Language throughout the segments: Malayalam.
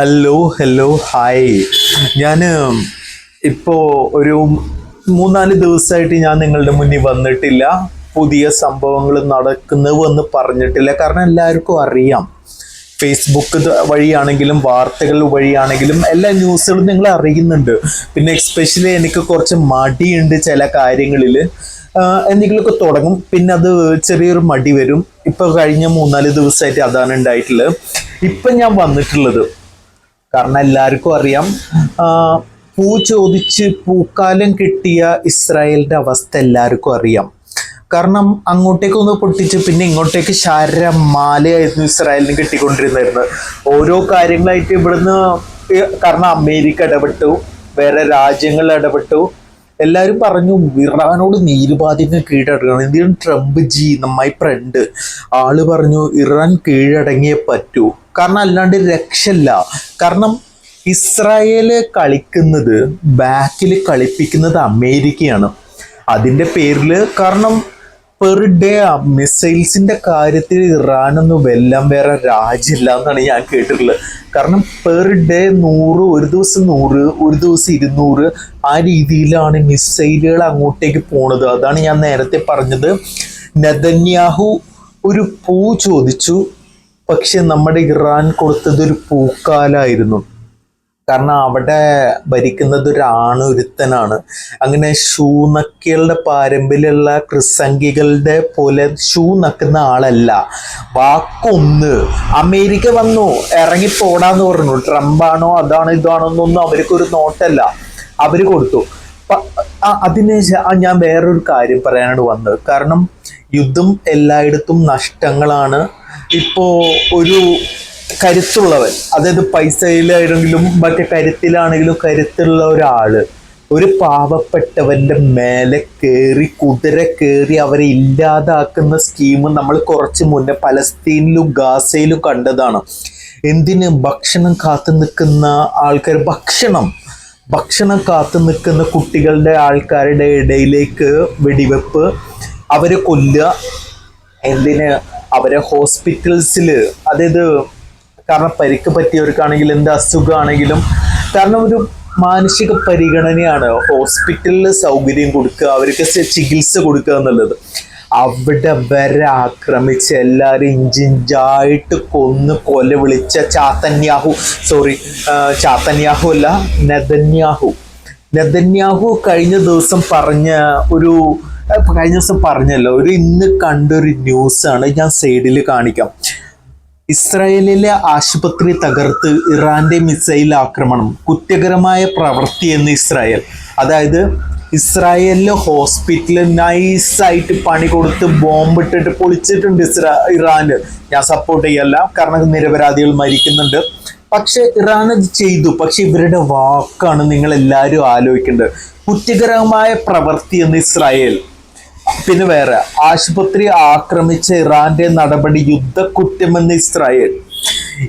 ഹലോ ഹലോ ഹായ് ഞാൻ ഇപ്പോൾ ഒരു മൂന്നാൽ ദിവസമായിട്ട് ഞാൻ നിങ്ങളുടെ മുന്നിൽ വന്നിട്ടില്ല. പുതിയ സംഭവങ്ങൾ നടക്കുന്നു എന്ന് പറഞ്ഞിട്ടില്ല. കാരണം എല്ലാവർക്കും അറിയാം. ഫേസ്ബുക്ക് വഴിയാണെങ്കിലും വാർത്തകൾ വഴിയാണെങ്കിലും എല്ലാ ന്യൂസുകളും നിങ്ങൾ അറിയുന്നുണ്ട്. പിന്നെ എക്സ്പെഷ്യലി എനിക്ക് കുറച്ച് മടിയുണ്ട് ചില കാര്യങ്ങളിൽ. എന്തെങ്കിലുമൊക്കെ തുടങ്ങും. പിന്നെ അത് ചെറിയൊരു മടി വരും. ഇപ്പോൾ കഴിഞ്ഞ മൂന്നാൽ ദിവസമായിട്ട് അതാണ് ഉണ്ടായിട്ടുള്ളത്. ഇപ്പം ഞാൻ വന്നിട്ടുള്ളത് കാരണം എല്ലാവർക്കും അറിയാം. പൂ ചോദിച്ച് പൂക്കാലം കിട്ടിയ ഇസ്രായേലിന്റെ അവസ്ഥ എല്ലാവർക്കും അറിയാം. കാരണം അങ്ങോട്ടേക്കൊന്ന് പൊട്ടിച്ച് പിന്നെ ഇങ്ങോട്ടേക്ക് ശാര മാലയായിരുന്നു ഇസ്രായേലിന് കിട്ടിക്കൊണ്ടിരുന്നത്. ഓരോ കാര്യങ്ങളായിട്ട് ഇവിടുന്ന് കാരണം അമേരിക്ക ഇടപെട്ടു വേറെ രാജ്യങ്ങൾ ഇടപെട്ടു. എല്ലാവരും പറഞ്ഞു ഇറാനോട് നീരുപാതിങ്ങ് കീഴടങ്ങണം എന്തിനും ട്രംപ് ജി നമ്മായി ഫ്രണ്ട് ആൾ പറഞ്ഞു ഇറാൻ കീഴടങ്ങിയേ പറ്റൂ. കാരണം അല്ലാണ്ട് രക്ഷയില്ല. കാരണം ഇസ്രായേൽ കളിക്കുന്നത് ബാക്കിൽ കളിപ്പിക്കുന്നത് അമേരിക്കയാണ്. അതിന്റെ പേരിൽ കാരണം പെർ ഡേ മിസൈൽസിന്റെ കാര്യത്തിൽ ഇറാനൊന്നും വെല്ലം വേറെ രാജ്യമില്ല എന്നാണ് ഞാൻ കേട്ടിട്ടുള്ളത്. കാരണം പെർ ഡേ നൂറ് ഒരു ദിവസം നൂറ് ഒരു ദിവസം ഇരുന്നൂറ് ആ രീതിയിലാണ് മിസൈലുകൾ അങ്ങോട്ടേക്ക് പോണത്. അതാണ് ഞാൻ നേരത്തെ പറഞ്ഞത്. നെതന്യാഹു ഒരു പൂ ചോദിച്ചു. പക്ഷെ നമ്മുടെ ഇറാൻ കൊടുത്തത് ഒരു പൂക്കാലായിരുന്നു. കാരണം അവിടെ ഭരിക്കുന്നത് ഒരു ആണൊരുത്തനാണ് അങ്ങനെ ഷൂ നക്കികളുടെ പാരമ്പര്യമുള്ള ക്രിസംഗികളുടെ പോലെ ഷൂ നക്കുന്ന ആളല്ല. വാക്കൊന്ന്. അമേരിക്ക വന്നു. ഇറങ്ങി പോടാന്ന് പറഞ്ഞു. ട്രംപാണോ അതാണോ ഇതാണോ എന്നൊന്നും അവർക്കൊരു നോട്ടല്ല. അവർ കൊടുത്തു. അതിന് ഞാൻ വേറൊരു കാര്യം പറയാനാണ് വന്നത്. കാരണം യുദ്ധം എല്ലായിടത്തും നഷ്ടങ്ങളാണ്. ഇപ്പോ ഒരു കരുത്തുള്ളവൻ അതായത് പൈസയിലാണെങ്കിലും മറ്റേ കരുത്തിലാണെങ്കിലും കരുത്തുള്ള ഒരാൾ ഒരു പാവപ്പെട്ടവന്റെ മേലെ കയറി കുതിര കയറി അവരെ ഇല്ലാതാക്കുന്ന സ്കീം നമ്മൾ കുറച്ച് മുന്നേ പലസ്തീനിലും ഗാസയിലും കണ്ടതാണ്. എന്തിന്? ഭക്ഷണം കാത്തു നിൽക്കുന്ന ആൾക്കാർ ഭക്ഷണം ഭക്ഷണം കാത്തു നിൽക്കുന്ന കുട്ടികളുടെ ആൾക്കാരുടെ ഇടയിലേക്ക് വെടിവെപ്പ് അവരെ കൊല്ലുക എന്തിന്? അവരെ ഹോസ്പിറ്റൽസിൽ അതായത് കാരണം പരിക്ക് പറ്റിയവർക്കാണെങ്കിൽ എന്ത് അസുഖമാണെങ്കിലും കാരണം ഒരു മാനസിക പരിഗണനയാണ് ഹോസ്പിറ്റലിൽ സൗകര്യം കൊടുക്കുക അവർക്ക് ചികിത്സ കൊടുക്കുക എന്നുള്ളത്. അവിടെ വരെ ആക്രമിച്ച് എല്ലാവരും ഇഞ്ചിഞ്ചായിട്ട് കൊന്ന് കൊല വിളിച്ച ചാത്തന്യാഹു സോറി ചാത്തന്യാഹു അല്ല നെതന്യാഹു. നെതന്യാഹു കഴിഞ്ഞ ദിവസം പറഞ്ഞ ഒരു കഴിഞ്ഞ ദിവസം പറഞ്ഞല്ലോ ഒരു ഇന്ന് കണ്ടൊരു ന്യൂസാണ് ഞാൻ സൈഡിൽ കാണിക്കാം. ഇസ്രായേലിലെ ആശുപത്രി തകർത്ത് ഇറാന്റെ മിസൈൽ ആക്രമണം കുറ്റകരമായ പ്രവൃത്തി എന്ന് ഇസ്രായേൽ. അതായത് ഇസ്രായേലിലെ ഹോസ്പിറ്റലിൽ നൈസായിട്ട് പണി കൊടുത്ത് ബോംബിട്ടിട്ട് പൊളിച്ചിട്ടുണ്ട് ഇസ്രാ ഇറാന്. ഞാൻ സപ്പോർട്ട് ചെയ്യല്ല കാരണം നിരപരാധികൾ മരിക്കുന്നുണ്ട്. പക്ഷെ ഇറാൻ അത് ചെയ്തു. പക്ഷെ ഇവരുടെ വാക്കാണ് നിങ്ങൾ എല്ലാവരും ആലോചിക്കേണ്ടത്. കുറ്റകരമായ പ്രവൃത്തി എന്ന് ഇസ്രായേൽ. പിന്നെ വേറെ ആശുപത്രി ആക്രമിച്ച ഇറാന്റെ നടപടി യുദ്ധക്കുറ്റമെന്ന് ഇസ്രായേൽ.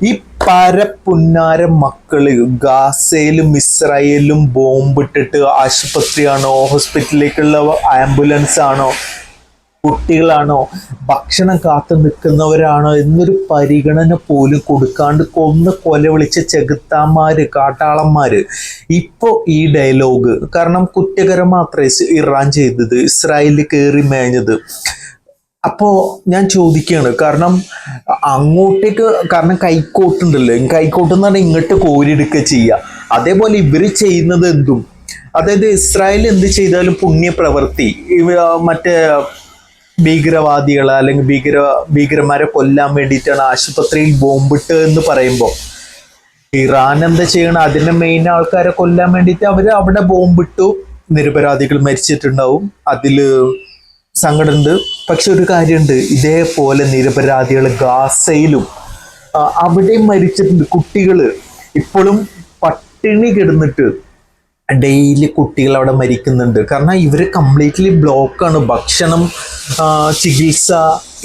ഈ പരപ്പുന്നാര മക്കൾ ഗാസയിലും ഇസ്രായേലിലും ബോംബിട്ടിട്ട് ആശുപത്രിയാണോ ഹോസ്പിറ്റലിലേക്കുള്ള ആംബുലൻസ് ആണോ കുട്ടികളാണോ? ഭക്ഷണം കാത്തു നിൽക്കുന്നവരാണോ? എന്നൊരു പരിഗണന പോലും കൊടുക്കാണ്ട് കൊന്ന് കൊല വിളിച്ച ചെകുത്താന്മാര് കാട്ടാളന്മാര്. ഇപ്പോ ഈ ഡയലോഗ് കാരണം കുറ്റകരമാത്രേ ഇറാൻ ചെയ്തത് ഇസ്രായേലിൽ കയറി മേഞ്ഞത്. അപ്പോ ഞാൻ ചോദിക്കുകയാണ് കാരണം അങ്ങോട്ടേക്ക് കാരണം കൈക്കോട്ടുണ്ടല്ലോ? കൈക്കോട്ട് എന്ന് പറഞ്ഞാൽ ഇങ്ങോട്ട് കോരിയെടുക്കുക ചെയ്യുക. അതേപോലെ ഇവർ ചെയ്യുന്നത് എന്തും? അതായത് ഇസ്രായേൽ എന്ത് ചെയ്താലും പുണ്യ പ്രവൃത്തി ഇവ മറ്റേ ഭീകരവാദികളെ അല്ലെങ്കിൽ ഭീകര ഭീകരന്മാരെ കൊല്ലാൻ വേണ്ടിയിട്ടാണ് ആശുപത്രിയിൽ ബോംബിട്ട് എന്ന് പറയുമ്പോൾ ഇറാൻ എന്താ ചെയ്യണം? അതിന്റെ മെയിൻ ആൾക്കാരെ കൊല്ലാൻ വേണ്ടിയിട്ട് അവർ അവിടെ ബോംബിട്ടു. നിരപരാധികൾ മരിച്ചിട്ടുണ്ടാവും. അതിൽ സങ്കടമുണ്ട്. പക്ഷെ ഒരു കാര്യമുണ്ട്. ഇതേപോലെ നിരപരാധികൾ ഗാസയിലും അവിടെയും മരിച്ചിട്ടുണ്ട് കുട്ടികൾ ഇപ്പോഴും പട്ടിണി കിടന്നിട്ട് ഡെയിലി കുട്ടികൾ അവിടെ മരിക്കുന്നുണ്ട്. കാരണം ഇവർ കംപ്ലീറ്റ്ലി ബ്ലോക്കാണ് ഭക്ഷണം ചികിത്സ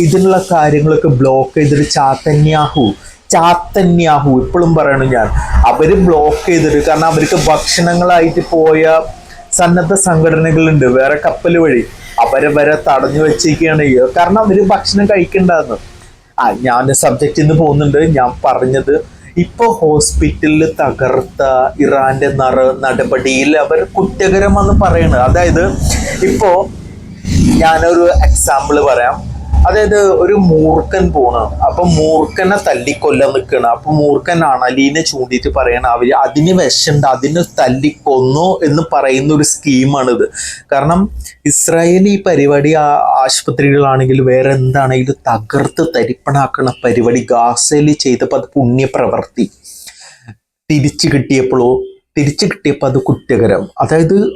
ഇതിനുള്ള കാര്യങ്ങളൊക്കെ ബ്ലോക്ക് ചെയ്തിട്ട് ചാത്തന്യാഹു ചാത്തന്യാഹു ഇപ്പോഴും പറയണു ഞാൻ. അവർ ബ്ലോക്ക് ചെയ്തിട്ട് കാരണം അവർക്ക് ഭക്ഷണങ്ങളായിട്ട് പോയ സന്നദ്ധ സംഘടനകളുണ്ട്. വേറെ കപ്പൽ വഴി അവരെ വരെ തടഞ്ഞു വെച്ചിരിക്കുകയാണ്. കാരണം അവർ ഭക്ഷണം കഴിക്കണ്ടെന്ന്. ആ ഞാൻ സബ്ജക്റ്റിൽ നിന്ന് പോകുന്നുണ്ട്. ഞാൻ പറഞ്ഞത് ഇപ്പൊ ഹോസ്പിറ്റലിൽ തകർത്ത ഇറാന്റെ നറ നടപടിയിൽ അവർ കുറ്റകരമെന്ന് പറയുന്നത് അതായത് ഇപ്പോ ഞാനൊരു എക്സാമ്പിൾ പറയാം. അതായത് ഒരു മൂർഖൻ പോണ് അപ്പൊ മൂർഖനെ തല്ലിക്കൊല്ലാൻ നിൽക്കണം അപ്പൊ മൂർഖൻ അണലീനെ ചൂണ്ടിയിട്ട് പറയണം അവർ അതിന് വിഷമുണ്ട് അതിന് തല്ലിക്കൊന്നു എന്ന് പറയുന്ന ഒരു സ്കീമാണിത്. കാരണം ഇസ്രായേൽ ഈ പരിപാടി ആ- ആശുപത്രികളാണെങ്കിലും വേറെ എന്താണെങ്കിലും തകർത്ത് തരിപ്പണാക്കണ പരിപാടി ഗാസയിൽ ചെയ്തപ്പോൾ അത് പുണ്യപ്രവർത്തി. തിരിച്ചു കിട്ടിയപ്പോഴോ തിരിച്ചു കിട്ടിയപ്പോൾ അത് കുറ്റകരം. അതായത്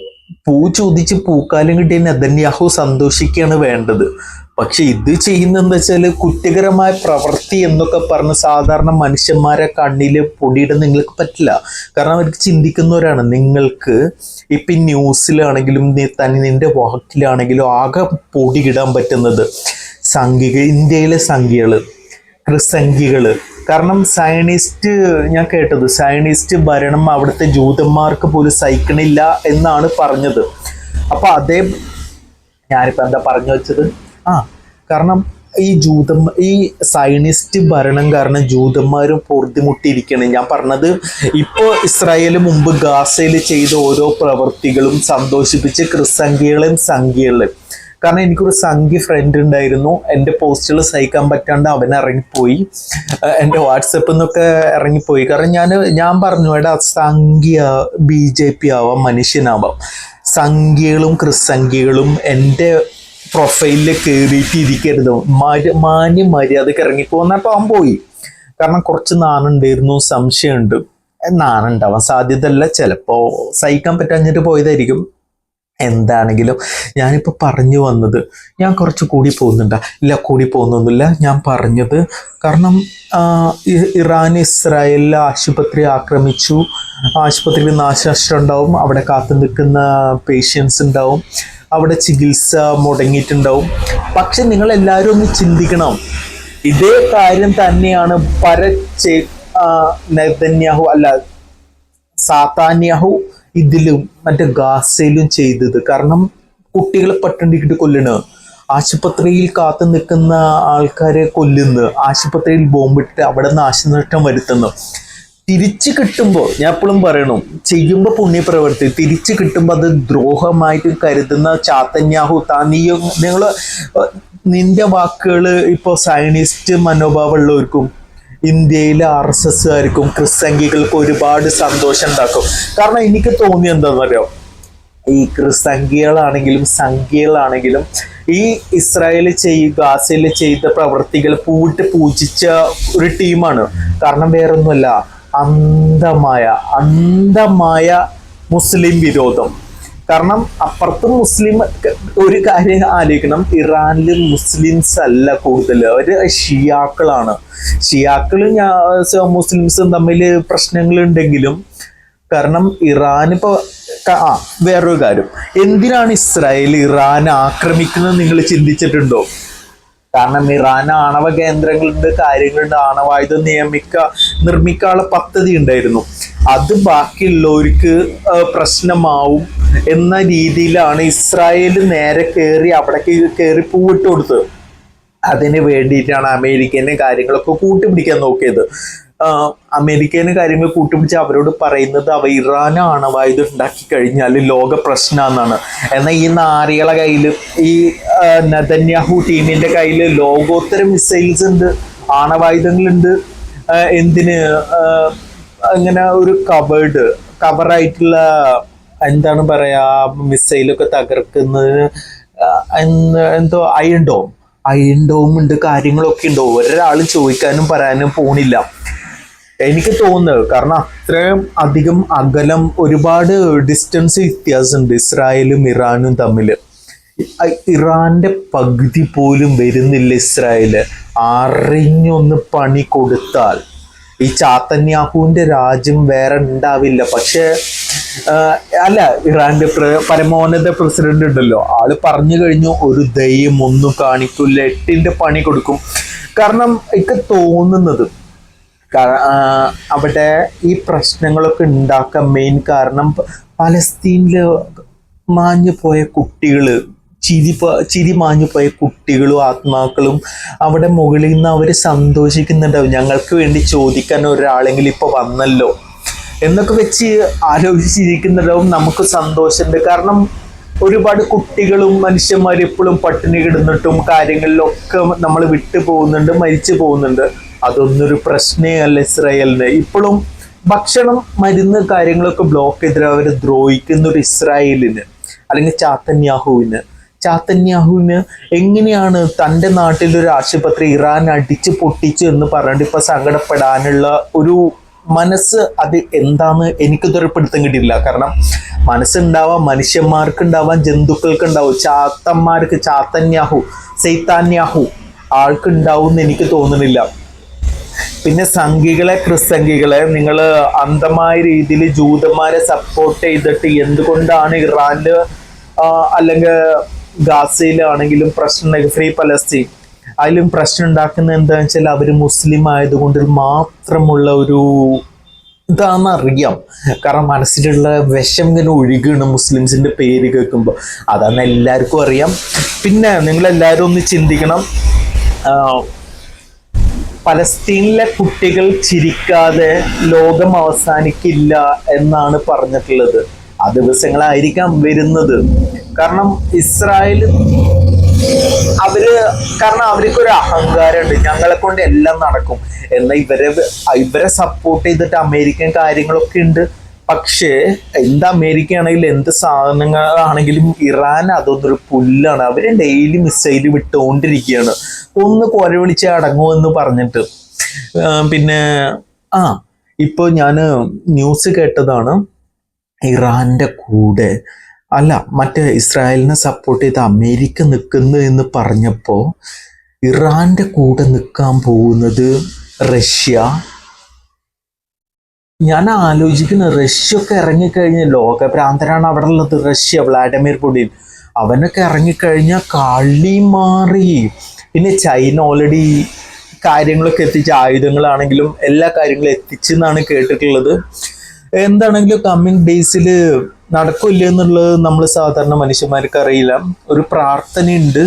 പൂ ചോദിച്ച് പൂക്കാലം കിട്ടിയ നെതന്യാഹു സന്തോഷിക്കുകയാണ് വേണ്ടത്. പക്ഷെ ഇത് ചെയ്യുന്നതെന്ന് വെച്ചാൽ കുറ്റകരമായ പ്രവൃത്തി എന്നൊക്കെ പറഞ്ഞ് സാധാരണ മനുഷ്യന്മാരെ കണ്ണിൽ പൊടിയിടാൻ നിങ്ങൾക്ക് പറ്റില്ല. കാരണം അവർക്ക് ചിന്തിക്കുന്നവരാണ്. നിങ്ങൾക്ക് ഇപ്പം ഈ ന്യൂസിലാണെങ്കിലും നീ തന്നെ നിന്റെ വാക്കിലാണെങ്കിലും ആകെ പൊടിയിടാൻ പറ്റുന്നത് സംഖ്യകൾ ഇന്ത്യയിലെ സംഖ്യകൾ ക്രിസംഖ്യകൾ കാരണം സയനിസ്റ്റ് ഞാൻ കേട്ടത് സയനിസ്റ്റ് ഭരണം അവിടുത്തെ ജൂതന്മാർക്ക് പോലും സഹിക്കണില്ല എന്നാണ് പറഞ്ഞത്. അപ്പോൾ അതേ ഞാനിപ്പോ എന്താ പറഞ്ഞു വെച്ചത്? ആ കാരണം ഈ ജൂത ഈ സൈനിസ്റ്റ് ഭരണം കാരണം ജൂതന്മാരും പൊറുതിമുട്ടിയിരിക്കണം. ഞാൻ പറഞ്ഞത് ഇപ്പോൾ ഇസ്രായേൽ മുമ്പ് ഗാസയിൽ ചെയ്ത ഓരോ പ്രവൃത്തികളും സന്തോഷിപ്പിച്ച് ക്രിസംഖ്യകളെയും സംഖ്യകളെയും കാരണം എനിക്കൊരു സംഖ്യ ഫ്രണ്ട് ഉണ്ടായിരുന്നു. എന്റെ പോസ്റ്റുകൾ സഹിക്കാൻ പറ്റാണ്ട് അവൻ ഇറങ്ങിപ്പോയി. എന്റെ വാട്സപ്പിൽ നിന്നൊക്കെ ഇറങ്ങിപ്പോയി. കാരണം ഞാൻ ഞാൻ പറഞ്ഞു എടാ സംഖ്യ ബി ജെ പി ആവാം മനുഷ്യനാവാം. സംഖ്യകളും ക്രിസംഖ്യകളും എന്റെ പ്രൊഫൈലിൽ കയറിയിട്ട് ഇരിക്കരുത് മാന്യം മര്യാദയ്ക്ക് ഇറങ്ങിപ്പോന്നിട്ട് അവൻ പോയി. കാരണം കുറച്ച് നാണുണ്ടായിരുന്നു സംശയമുണ്ട്. നാണുണ്ടാവാൻ സാധ്യതയല്ല. ചിലപ്പോ സഹിക്കാൻ പറ്റാഞ്ഞിട്ട് പോയതായിരിക്കും. എന്താണെങ്കിലും ഞാനിപ്പോൾ പറഞ്ഞു വന്നത് ഞാൻ കുറച്ച് കൂടി പോകുന്നുണ്ട. ഇല്ല കൂടി പോകുന്നൊന്നുമില്ല. ഞാൻ പറഞ്ഞത് കാരണം ഇറാൻ ഇസ്രായേലിലെ ആശുപത്രി ആക്രമിച്ചു. ആശുപത്രിയിൽ നാശനഷ്ടം ഉണ്ടാവും. അവിടെ കാത്തു നിൽക്കുന്ന പേഷ്യൻസ് ഉണ്ടാവും. അവിടെ ചികിത്സ മുടങ്ങിയിട്ടുണ്ടാവും. പക്ഷെ നിങ്ങൾ എല്ലാവരും ഒന്ന് ചിന്തിക്കണം. ഇതേ കാര്യം തന്നെയാണ് പരച്ചെ നെതന്യാഹു അല്ല സാത്താന്യാഹു ഇതിലും മറ്റേ ഗാസയിലും ചെയ്തത്. കാരണം കുട്ടികളെ പട്ടണ്ടിക്കിട്ട് കൊല്ലണ്. ആശുപത്രിയിൽ കാത്തു നിൽക്കുന്ന ആൾക്കാരെ കൊല്ലുന്നു. ആശുപത്രിയിൽ ബോംബിട്ട് അവിടെ നാശനഷ്ടം വരുത്തുന്നു. തിരിച്ചു കിട്ടുമ്പോൾ ഞാൻ എപ്പോഴും പറയണു ചെയ്യുമ്പോൾ പുണ്യപ്രവൃത്തി തിരിച്ചു കിട്ടുമ്പോൾ അത് ദ്രോഹമായിട്ട് കരുതുന്ന ചാത്തന്യാഹു താ നീയും നിങ്ങൾ നിന്റെ വാക്കുകൾ ഇപ്പോൾ സയനിസ്റ്റ് മനോഭാവമുള്ളവർക്കും ഇന്ത്യയിലെ ആർ എസ് എസ്സുകാർക്കും ക്രിസ്സംഗികൾക്ക് ഒരുപാട് സന്തോഷം ഉണ്ടാക്കും കാരണം എനിക്ക് തോന്നി എന്താണെന്നറിയോ? ഈ ക്രിസ്തംഗികളാണെങ്കിലും സംഖ്യകളാണെങ്കിലും ഈ ഇസ്രായേൽ ചെയ്യ ഗാസയിൽ ചെയ്ത പ്രവൃത്തികൾ പൂട്ട് പൂജിച്ച ഒരു ടീമാണ്. കാരണം വേറൊന്നുമല്ല അന്ധമായ അന്ധമായ മുസ്ലിം വിരോധം. കാരണം അപ്പുറത്ത് മുസ്ലിം ഒരു കാര്യം ആലോചിക്കണം. ഇറാനിൽ മുസ്ലിംസ് അല്ല കൂടുതൽ അവർ ഷിയാക്കളാണ്. ഷിയാക്കൾ മുസ്ലിംസും തമ്മിൽ പ്രശ്നങ്ങളുണ്ടെങ്കിലും കാരണം ഇറാൻ ഇപ്പോൾ ആ വേറൊരു കാര്യം. എന്തിനാണ് ഇസ്രായേൽ ഇറാൻ ആക്രമിക്കുന്നത് നിങ്ങൾ ചിന്തിച്ചിട്ടുണ്ടോ? കാരണം ഇറാൻ ആണവ കേന്ദ്രങ്ങളുണ്ട് കാര്യങ്ങളുണ്ട് ആണവായുധം നിയമിക്ക നിർമ്മിക്കാനുള്ള പദ്ധതി ഉണ്ടായിരുന്നു. അത് ബാക്കിയുള്ളവർക്ക് പ്രശ്നമാവും എന്ന രീതിയിലാണ് ഇസ്രായേൽ നേരെ കയറി അവിടേക്ക് കയറി പൂവിട്ട് കൊടുത്തത്. അതിന് വേണ്ടിയിട്ടാണ് അമേരിക്കനെ കാര്യങ്ങളൊക്കെ കൂട്ടിപ്പിടിക്കാൻ നോക്കിയത്. ആഹ് അമേരിക്കന് കാര്യങ്ങൾ കൂട്ടുപിടിച്ച് അവരോട് പറയുന്നത് അവ ഇറാൻ ആണവായുധം ഉണ്ടാക്കി കഴിഞ്ഞാൽ ലോക പ്രശ്നമെന്നാണ് എന്നാൽ ഈ നാരികളെ കയ്യിൽ ഈ നദന്യാഹു ടീമിന്റെ കയ്യിൽ ലോകോത്തര മിസൈൽസ് ഉണ്ട് ആണവായുധങ്ങളുണ്ട് എന്തിന് അങ്ങനെ ഒരു കവേർഡ് കവറായിട്ടുള്ള എന്താണ് പറയാ മിസൈലൊക്കെ തകർക്കുന്നതിന് എന്തോ അയൺ ഡോം ഉണ്ട് കാര്യങ്ങളൊക്കെ ഉണ്ടോ. ഒരാൾ ചോദിക്കാനും പറയാനും പോണില്ല. എനിക്ക് തോന്നുന്നത് കാരണം അത്രയും അധികം അകലം ഒരുപാട് ഡിസ്റ്റൻസ് വ്യത്യാസമുണ്ട് ഇസ്രായേലും ഇറാനും തമ്മിൽ. ഇറാന്റെ പകുതി പോലും വരുന്നില്ല ഇസ്രായേൽ. അറിഞ്ഞൊന്ന് പണി കൊടുത്താൽ ഈ ചാത്തന്യാഹുവിന്റെ രാജ്യം വേറെ ഉണ്ടാവില്ല. പക്ഷെ അല്ല ഇറാന്റെ പരമോന്നത പ്രസിഡന്റ് ഉണ്ടല്ലോ. ആൾ പറഞ്ഞു കഴിഞ്ഞു ഒരു ദയം ഒന്നും കാണിക്കില്ല എട്ടിന്റെ പണി കൊടുക്കും. കാരണം എനിക്ക് തോന്നുന്നത് അവിടെ ഈ പ്രശ്നങ്ങളൊക്കെ ഉണ്ടാക്കാൻ മെയിൻ കാരണം പലസ്തീനിൽ മാഞ്ഞു പോയ കുട്ടികൾ ചിരി ചിരി മാഞ്ഞു പോയ കുട്ടികളും ആത്മാക്കളും അവിടെ മുകളിൽ നിന്ന് അവർ സന്തോഷിക്കുന്നുണ്ടാവും. ഞങ്ങൾക്ക് വേണ്ടി ചോദിക്കാൻ ഒരാളെങ്കിലും ഇപ്പൊ വന്നല്ലോ. എന്നൊക്കെ വെച്ച് ആലോചിച്ചിരിക്കുന്നുണ്ടാവും നമുക്ക് സന്തോഷമുണ്ട്. കാരണം ഒരുപാട് കുട്ടികളും മനുഷ്യന്മാരും എപ്പോഴും പട്ടിണി കിടന്നിട്ടും കാര്യങ്ങളിലൊക്കെ നമ്മൾ വിട്ടു പോകുന്നുണ്ട് മരിച്ചു പോകുന്നുണ്ട്. അതൊന്നൊരു പ്രശ്നേ അല്ല ഇസ്രായേലിന്. ഇപ്പോഴും ഭക്ഷണം മരുന്ന് കാര്യങ്ങളൊക്കെ ബ്ലോക്ക് ചെയ്തിട്ട് അവർ ദ്രോഹിക്കുന്ന ഒരു ഇസ്രായേലിന് അല്ലെങ്കിൽ ചാത്തന്യാഹുവിന്. ചാത്തന്യാഹുവിന് എങ്ങനെയാണ് തന്റെ നാട്ടിലൊരു ആശുപത്രി ഇറാൻ അടിച്ച് പൊട്ടിച്ചു എന്ന് പറഞ്ഞിട്ട് ഇപ്പൊ സങ്കടപ്പെടാനുള്ള ഒരു മനസ്സ് അത് എന്താന്ന് എനിക്ക് ദുരപ്പെടുത്താൻ കിട്ടിയില്ല കാരണം മനസ്സുണ്ടാവാം മനുഷ്യന്മാർക്ക് ഉണ്ടാവാം ജന്തുക്കൾക്ക് ഉണ്ടാവും ചാത്തന്മാർക്ക് ചാത്തന്യാഹു സൈത്താന്യാഹു ആൾക്കുണ്ടാവും എന്ന് എനിക്ക് തോന്നുന്നില്ല. പിന്നെ സംഘികളെ ക്രിസ്സംഘികളെ നിങ്ങൾ അന്ധമായ രീതിയിൽ ജൂതന്മാരെ സപ്പോർട്ട് ചെയ്തിട്ട് എന്തുകൊണ്ടാണ് ഇറാനിൽ അല്ലെങ്കിൽ ഗാസയിലാണെങ്കിലും പ്രശ്നം ഫ്രീ പലസ്തീൻ അതിലും പ്രശ്നം ഉണ്ടാക്കുന്നത് എന്താണെന്ന് വെച്ചാൽ അവർ മുസ്ലിം ആയതുകൊണ്ട് മാത്രമുള്ള ഒരു ഇതാണെന്ന് അറിയാം. കാരണം മനസ്സിലുള്ള വിഷം ഇങ്ങനെ ഒഴുകുകയാണ് മുസ്ലിംസിന്റെ പേര് കേൾക്കുമ്പോൾ. അതാണ് എല്ലാവർക്കും അറിയാം. പിന്നെ നിങ്ങളെല്ലാവരും ഒന്ന് ചിന്തിക്കണം. പലസ്തീനിലെ കുട്ടികൾ ചിരിക്കാതെ ലോകം അവസാനിക്കില്ല എന്നാണ് പറഞ്ഞിട്ടുള്ളത്. ആ ദിവസങ്ങളായിരിക്കാം വരുന്നത്. കാരണം ഇസ്രായേൽ അവർ കാരണം അവർക്ക് ഒരു അഹങ്കാരമുണ്ട്. ഞങ്ങളെ കൊണ്ട് എല്ലാം നടക്കും. എന്നാൽ ഇവരെ ഇവരെ സപ്പോർട്ട് ചെയ്തിട്ട് അമേരിക്കൻ കാര്യങ്ങളൊക്കെ ഉണ്ട്. പക്ഷേ എന്ത് അമേരിക്ക ആണെങ്കിലും എന്ത് സാധനങ്ങളാണെങ്കിലും ഇറാൻ അതൊന്നൊരു പുല്ലാണ്. അവർ ഡെയിലി മിസൈൽ വിട്ടുകൊണ്ടിരിക്കുകയാണ് ഒന്ന് കൊര വിളിച്ച് അടങ്ങുമെന്ന് പറഞ്ഞിട്ട്. പിന്നെ ആ ഇപ്പോൾ ഞാൻ ന്യൂസ് കേട്ടതാണ്. ഇറാന്റെ കൂടെ അല്ല മറ്റേ ഇസ്രായേലിനെ സപ്പോർട്ട് ചെയ്ത് അമേരിക്ക നിൽക്കുന്നു എന്ന് പറഞ്ഞപ്പോൾ ഇറാന്റെ കൂടെ നിൽക്കാൻ പോകുന്നത് റഷ്യ ഞാൻ ആലോചിക്കുന്നു റഷ്യ ഒക്കെ ഇറങ്ങിക്കഴിഞ്ഞ ലോകഭ്രാന്തനാണ് അവിടെ ഉള്ളത് റഷ്യ വ്ളാഡിമിർ പുടിൻ. അവനൊക്കെ ഇറങ്ങിക്കഴിഞ്ഞാൽ കളി മാറി. പിന്നെ ചൈന ഓൾറെഡി കാര്യങ്ങളൊക്കെ എത്തിച്ച് ആയുധങ്ങളാണെങ്കിലും എല്ലാ കാര്യങ്ങളും എത്തിച്ചെന്നാണ് കേട്ടിട്ടുള്ളത്. എന്താണെങ്കിലും കമ്മിങ് ഡേയ്സിൽ നടക്കില്ല എന്നുള്ളത് നമ്മൾ സാധാരണ മനുഷ്യന്മാർക്ക് അറിയില്ല. ഒരു പ്രാർത്ഥനയുണ്ട്.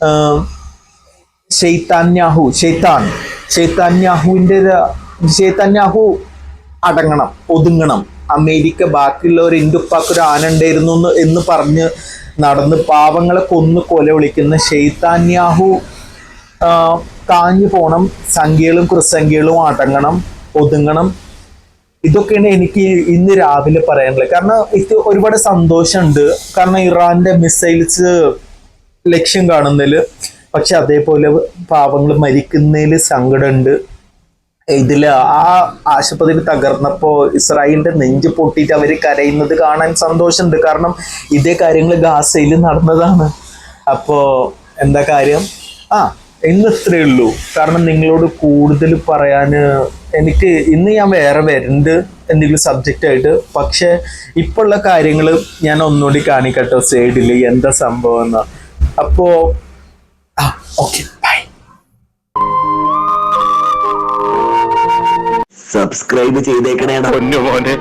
ഷെയ്ത്താൻ ഷെയ്ത്താന്യാഹു ഷെയ്ത്താൻ ഷെയ്ത്താന്യാഹുവിന്റെ ഷെയ്ത്താന്യാഹു അടങ്ങണം ഒതുങ്ങണം. അമേരിക്ക ബാക്കിയുള്ളവർ എന്റെ ഒരു ആന ഉണ്ടായിരുന്നു എന്ന് പറഞ്ഞ് നടന്ന് പാവങ്ങളെ കൊന്ന് കൊല വിളിക്കുന്ന ഷെയ്ത്താന്യാഹു കാഞ്ഞു പോണം. സംഖ്യകളും കൃസംഖ്യകളും അടങ്ങണം ഒതുങ്ങണം. ഇതൊക്കെയാണ് എനിക്ക് ഇന്ന് രാവിലെ പറയാനുള്ളത്. കാരണം ഇത് ഒരുപാട് സന്തോഷമുണ്ട്. കാരണം ഇറാന്റെ മിസൈൽസ് ലക്ഷ്യം കാണുന്നതിൽ പക്ഷെ അതേപോലെ പാവങ്ങൾ മരിക്കുന്നതിൽ സങ്കടമുണ്ട്. ഇതിൽ ആ ആശുപത്രി തകർന്നപ്പോൾ ഇസ്രായേലിന്റെ നെഞ്ച് പൊട്ടിയിട്ട് അവർ കരയുന്നത് കാണാൻ സന്തോഷമുണ്ട്. കാരണം ഇതേ കാര്യങ്ങൾ ഗാസയിൽ നടന്നതാണ്. അപ്പോൾ എന്താ കാര്യം? ആ ഇന്ന് ഇത്രയേ ഉള്ളൂ. കാരണം നിങ്ങളോട് കൂടുതൽ പറയാൻ എനിക്ക് ഇന്ന് ഞാൻ വേറെ വരുന്നുണ്ട് എന്തെങ്കിലും സബ്ജക്റ്റ് ആയിട്ട്. പക്ഷെ ഇപ്പോൾ ഉള്ള കാര്യങ്ങൾ ഞാൻ ഒന്നുകൂടി കാണിക്കട്ടോ സൈഡിൽ എന്താ സംഭവം എന്ന്. അപ്പോൾ ആ ഓക്കെ സബ്സ്ക്രൈബ് ചെയ്തേക്കണേടാ. പൊന്നു മോനെ